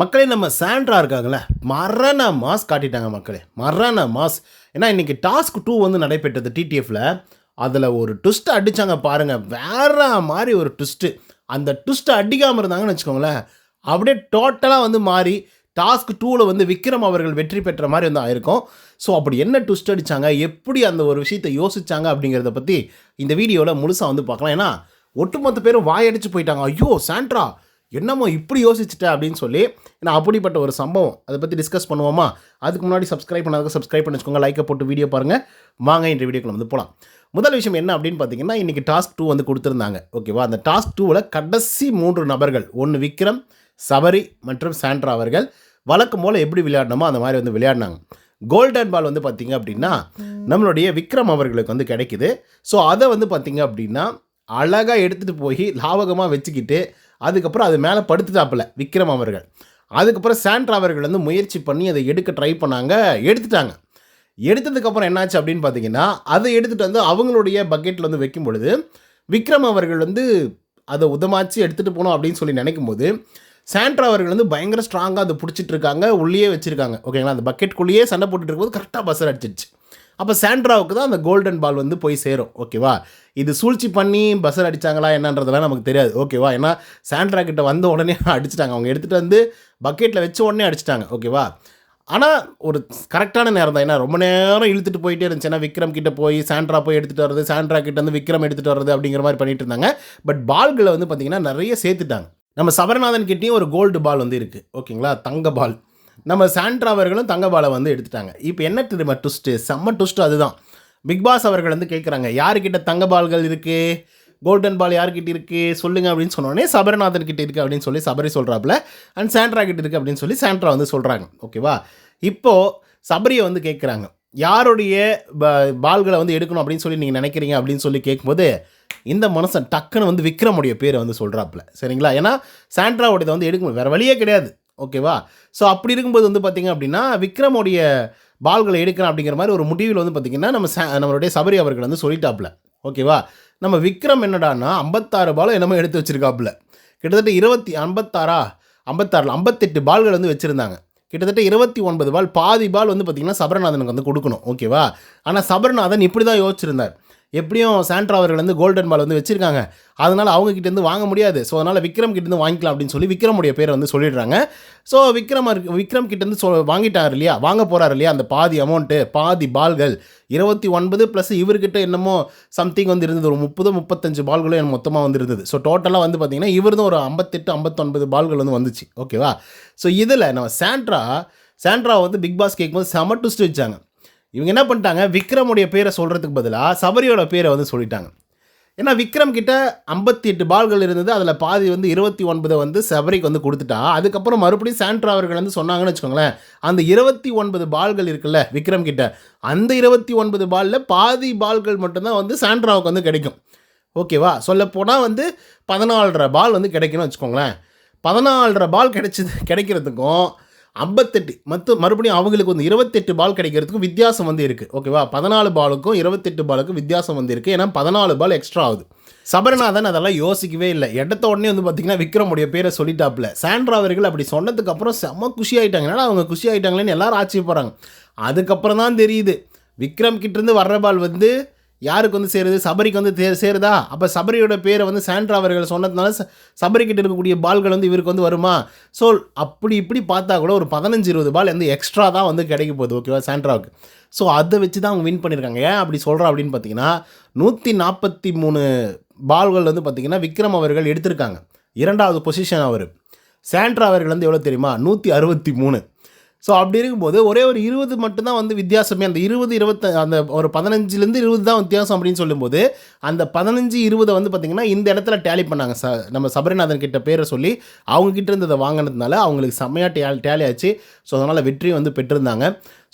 மக்களே நம்ம சாண்ட்ரா இருக்காங்களே மரண மாஸ் காட்டிட்டாங்க மக்களே மரண மாஸ். ஏன்னா இன்றைக்கி டாஸ்க் டூ வந்து நடைபெற்றது டிடிஎஃப்ல அதில் ஒரு ட்விஸ்ட் அடித்தாங்க பாருங்கள் வேற மாதிரி ஒரு ட்விஸ்ட்டு அந்த ட்விஸ்ட்டை அடிக்காமல் இருந்தாங்கன்னு வச்சுக்கோங்களேன் அப்படியே டோட்டலாக வந்து மாறி டாஸ்க் டூவில் வந்து விக்ரம் அவர்கள் வெற்றி பெற்ற மாதிரி வந்து ஆயிருக்கும். ஸோ அப்படி என்ன ட்விஸ்ட் அடித்தாங்க எப்படி அந்த ஒரு விஷயத்தை யோசிச்சாங்க அப்படிங்கிறத பற்றி இந்த வீடியோவில் முழுசாக வந்து பார்க்கலாம். ஏன்னா ஒட்டுமொத்த பேரும் வாயடிச்சு போயிட்டாங்க. ஐயோ சாண்ட்ரா என்னமோ இப்படி யோசிச்சுட்ட அப்படின்னு சொல்லி ஏன்னா அப்படிப்பட்ட ஒரு சம்பவம் அதை பற்றி டிஸ்கஸ் பண்ணுவோமா? அதுக்கு முன்னாடி சப்ஸ்கிரைப் பண்ணாத சப்ஸ்கிரைப் பண்ணி வச்சுக்கோங்க லைக்கை போட்டு வீடியோ பாருங்கள் வாங்க இந்த வீடியோக்குள்ள வந்து போகலாம் முதல் விஷயம் என்ன அப்படின்னு பார்த்தீங்கன்னா இன்றைக்கி டாஸ்க் டூ வந்து கொடுத்துருந்தாங்க. ஓகேவா அந்த டாஸ்க் டூவில் கடைசி மூன்று நபர்கள் ஒன்று விக்ரம் சபரி மற்றும் சாண்ட்ரா அவர்கள் வழக்கம் போல் எப்படி விளையாடணுமோ அந்த மாதிரி வந்து விளையாடினாங்க. கோல்டன் பால் வந்து பார்த்தீங்க அப்படின்னா நம்மளுடைய விக்ரம் அவர்களுக்கு வந்து கிடைக்குது. ஸோ அதை வந்து பார்த்தீங்க அப்படின்னா அழகாக எடுத்துகிட்டு போய் லாவகமாக வச்சுக்கிட்டு அதுக்கப்புறம் அது மேலே படுத்துட்டாப்புல விக்ரம் அவர்கள். அதுக்கப்புறம் சாண்ட்ரா அவர்கள் வந்து முயற்சி பண்ணி அதை எடுக்க ட்ரை பண்ணாங்க எடுத்துட்டாங்க. எடுத்ததுக்கப்புறம் என்னாச்சு அப்படின்னு பார்த்தீங்கன்னா அதை எடுத்துகிட்டு வந்து அவங்களுடைய பக்கெட்டில் வந்து வைக்கும் பொழுது விக்ரம் அவர்கள் வந்து அதை உதமாச்சு எடுத்துகிட்டு போகணும் அப்படின்னு சொல்லி நினைக்கும் போது சாண்ட்ரா அவர்கள் வந்து பயங்கர ஸ்ட்ராங்காக அதை பிடிச்சிட்டு இருக்காங்க உள்ளேயே வச்சுருக்காங்க. ஓகேங்களா? அந்த பக்கெட்டுக்குள்ளேயே சண்டை போட்டுட்டு இருக்கும்போது கரெக்டாக பஸ்ஸர் அடிச்சிருச்சு. அப்போ சாண்ட்ராவுக்கு தான் அந்த கோல்டன் பால் வந்து போய் சேரும். ஓகேவா இது சூழ்ச்சி பண்ணி பஸ்ஸர் அடித்தாங்களா என்னன்றதெல்லாம் நமக்கு தெரியாது. ஓகேவா ஏன்னா சாண்ட்ரா கிட்ட வந்த உடனே அடிச்சிட்டாங்க. அவங்க எடுத்துகிட்டு வந்து பக்கெட்டில் வச்ச உடனே அடிச்சிட்டாங்க. ஓகேவா ஆனால் ஒரு கரெக்டான நேரம் தான். ஏன்னா ரொம்ப நேரம் இழுத்துட்டு போயிட்டே இருந்துச்சு. ஏன்னா விக்ரம் கிட்ட போய் சாண்ட்ரா போய் எடுத்துகிட்டு வர்றது சாண்ட்ரா கிட்ட வந்து விக்ரம் எடுத்துகிட்டு வர்றது அப்படிங்கிற மாதிரி பண்ணிட்டு இருந்தாங்க. பட் பால்களை வந்து பார்த்திங்கன்னா நிறைய சேர்த்துட்டாங்க. நம்ம சபரநாதன் கிட்டேயும் ஒரு கோல்டு பால் வந்து இருக்குது ஓகேங்களா தங்க பால் நம்ம சாண்ட்ரா அவர்களும் தங்கபாலை வந்து எடுத்துட்டாங்க. இப்போ என்ன திரும்ப ட்விஸ்ட்டு செம்ம டுஸ்ட்டு அதுதான். பிக் பாஸ் அவர்கள் வந்து கேட்குறாங்க யாருக்கிட்ட தங்கபால்கள் இருக்குது கோல்டன் பால் யார்கிட்ட இருக்குது சொல்லுங்கள் அப்படின்னு சொன்னோடனே சபரநாதன் கிட்ட இருக்குது அப்படின்னு சொல்லி சபரி சொல்கிறாப்புல அண்ட் சாண்ட்ரா கிட்ட இருக்குது அப்படின்னு சொல்லி சாண்ட்ரா வந்து சொல்கிறாங்க ஓகேவா இப்போது சபரியை வந்து கேட்குறாங்க யாருடைய ப- பால்களை வந்து எடுக்கணும் அப்படின்னு சொல்லி நீங்கள் நினைக்கிறீங்க அப்படின்னு சொல்லி கேட்கும்போது இந்த மனுஷன் டக்குன்னு வந்து விக்ரமுடைய பேரை வந்து சொல்கிறாப்புல சரிங்களா? ஏன்னா சாண்ட்ராவுடையதை வந்து எடுக்கணும் வேறு வழியே கிடையாது. ஓகேவா? ஸோ அப்படி இருக்கும்போது வந்து பார்த்திங்க அப்படின்னா விக்ரமுடைய பால்களை எடுக்கிறேன் அப்படிங்கிற மாதிரி ஒரு முடிவில் வந்து பார்த்திங்கன்னா நம்ம ச நம்மளுடைய சபரி அவர்கள் வந்து சொல்லிட்டாப்புல. ஓகேவா? நம்ம விக்ரம் என்னடான்னா ஐம்பத்தாறு பாலை என்னமோ எடுத்து வச்சுருக்காப்புல. கிட்டத்தட்ட இருபத்தி ஐம்பத்தாறா? ஐம்பத்தாறில் ஐம்பத்தெட்டு பால்கள் வந்து வச்சுருந்தாங்க. கிட்டத்தட்ட இருபத்தி ஒன்பது பால் பாதி பால் வந்து பார்த்திங்கன்னா சபரநாதனுக்கு வந்து கொடுக்கணும். ஓகேவா? ஆனால் சபரநாதன் இப்படி தான் யோசிச்சிருந்தார். எப்படியும் சாண்ட்ரா அவர்கள் வந்து கோல்டன் பால் வந்து வச்சுருக்காங்க. அதனால் அவங்கக்கிட்டேருந்து வாங்க முடியாது. ஸோ அதனால் விக்ரம் கிட்டேருந்து வாங்கிக்கலாம் அப்படின்னு சொல்லி விக்ரமுடைய பேரை வந்து சொல்லிடுறாங்க. ஸோ விக்ரம் இருக்கு- விக்ரம் கிட்டேருந்து சொ வாங்கிட்டார் இல்லையா? வாங்க போகிறார் இல்லையா? அந்த பாதி அமௌண்ட்டு பாதி பால்கள். இருபத்தி ஒன்பது ப்ளஸ் இவர்கிட்ட என்னமோ சம்திங் வந்து இருந்தது. ஒரு முப்பது முப்பத்தஞ்சு பால்களும் எனக்கு மொத்தமாக வந்து இருந்தது. ஸோ டோட்டலாக வந்து பார்த்தீங்கன்னா இவர் ஒரு ஐம்பத்தெட்டு ஐம்பத்தொன்பது பால்கள் வந்து வந்துச்சு. ஓகேவா ஸோ இதில் நம்ம சாண்ட்ரா சாண்ட்ரா வந்து பிக் பாஸ் கேட்கும்போது செம டுஸ்ட் வச்சாங்க. இவங்க என்ன பண்ணிட்டாங்க? விக்ரமுடைய பேரை சொல்கிறதுக்கு பதிலாக சபரியோட பேரை வந்து சொல்லிட்டாங்க. ஏன்னா விக்ரம் கிட்ட ஐம்பத்தி எட்டு பால்கள் இருந்தது. அதில் பாதி வந்து இருபத்தி ஒன்பதை வந்து சபரிக்கு வந்து கொடுத்துட்டா. அதுக்கப்புறம் மறுபடியும் சாண்ட்ரா அவர்கள் வந்து சொன்னாங்கன்னு வச்சுக்கோங்களேன். அந்த இருபத்தி ஒன்பது பால்கள் இருக்குல்ல விக்ரம் கிட்ட. அந்த இருபத்தி ஒன்பது பாலில் பாதி பால்கள் மட்டும்தான் வந்து சாண்ட்ராவுக்கு வந்து கிடைக்கும். ஓகேவா? சொல்லப்போனால் வந்து பதினாலரை பால் வந்து கிடைக்கும்னு வச்சுக்கோங்களேன். பதினாலரை பால் கிடைச்சது கிடைக்கிறதுக்கும் ஐம்பத்தெட்டு. மற்ற மறுபடியும் அவங்களுக்கு வந்து இருபத்தெட்டு பால் கிடைக்கிறதுக்கும் வித்தியாசம் வந்து இருக்குது ஓகேவா பதினாலு பாலுக்கும் இருபத்தெட்டு பாலுக்கும் வித்தியாசம் வந்து இருக்குது ஏன்னா பதினாலு பால் எக்ஸ்ட்ரா ஆகுது. சபரநாதன் அதெல்லாம் யோசிக்கவே இல்லை. எடுத்த உடனே வந்து பார்த்திங்கன்னா விக்ரமுடைய பேரை சொல்லிட்டாப்புல. சாண்ட்ரா அவர்கள் அப்படி சொன்னதுக்கப்புறம் செம்ம குஷி ஆயிட்டாங்க. அவங்க குஷி ஆகிட்டாங்களேன்னு எல்லாரும் ஆச்சரியப்படுறாங்க. அதுக்கப்புறம் தான் தெரியுது. விக்ரம் கிட்டேருந்து வர்ற பால் வந்து யாருக்கு வந்து சேருது? சபரிக்கு வந்து தே சேருதா? அப்போ சபரியோட பேரை வந்து சாண்ட்ரா அவர்கள் சொன்னதுனால ச- சபரி கிட்ட இருக்கக்கூடிய பால்கள் வந்து இவருக்கு வந்து வருமா? ஸோ அப்படி இப்படி பார்த்தா கூட ஒரு பதினஞ்சு இருபது பால் வந்து எக்ஸ்ட்ரா தான் வந்து கிடைக்க போகுது ஓகேவா சாண்ட்ராவுக்கு. ஸோ அதை வச்சு தான் அவங்க வின் பண்ணியிருக்காங்க. ஏன் அப்படி சொல்கிறா அப்படின்னு பார்த்தீங்கன்னா நூற்றி நாற்பத்தி மூணு பால்கள் வந்து பார்த்தீங்கன்னா விக்ரம் அவர்கள் எடுத்திருக்காங்க. இரண்டாவது பொசிஷன் அவர். சாண்ட்ரா அவர்கள் வந்து எவ்வளோ தெரியுமா? நூற்றி அறுபத்தி மூணு. ஸோ அப்படி இருக்கும்போது ஒரே ஒரு இருபது மட்டும்தான் வந்து வித்தியாசமே. அந்த இருபது இருபத்த அந்த ஒரு பதினஞ்சுலேருந்து இருபது தான் வித்தியாசம் அப்படின்னு சொல்லும்போது அந்த பதினஞ்சு இருபதை வந்து பார்த்திங்கன்னா இந்த இடத்துல டேலி பண்ணாங்க. ச நம்ம சபரிநாதன் கிட்ட பேரை சொல்லி அவங்கக்கிட்ட இருந்ததை வாங்கினதுனால அவங்களுக்கு செம்மையாக டே டேலி ஆச்சு. ஸோ அதனால் வெற்றி வந்து பெற்றிருந்தாங்க.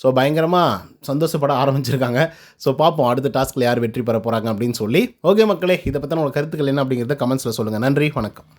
ஸோ பயங்கரமாக சந்தோஷப்பட ஆரம்பிச்சிருக்காங்க. ஸோ பார்ப்போம் அடுத்த டாஸ்கில் யார் வெற்றி பெற போகிறாங்க அப்படின்னு சொல்லி. ஓகே மக்களே இதை பற்றின உங்கள் கருத்துக்கள் என்ன அப்படிங்கிறத கமெண்ட்ஸில் சொல்லுங்கள் நன்றி வணக்கம்.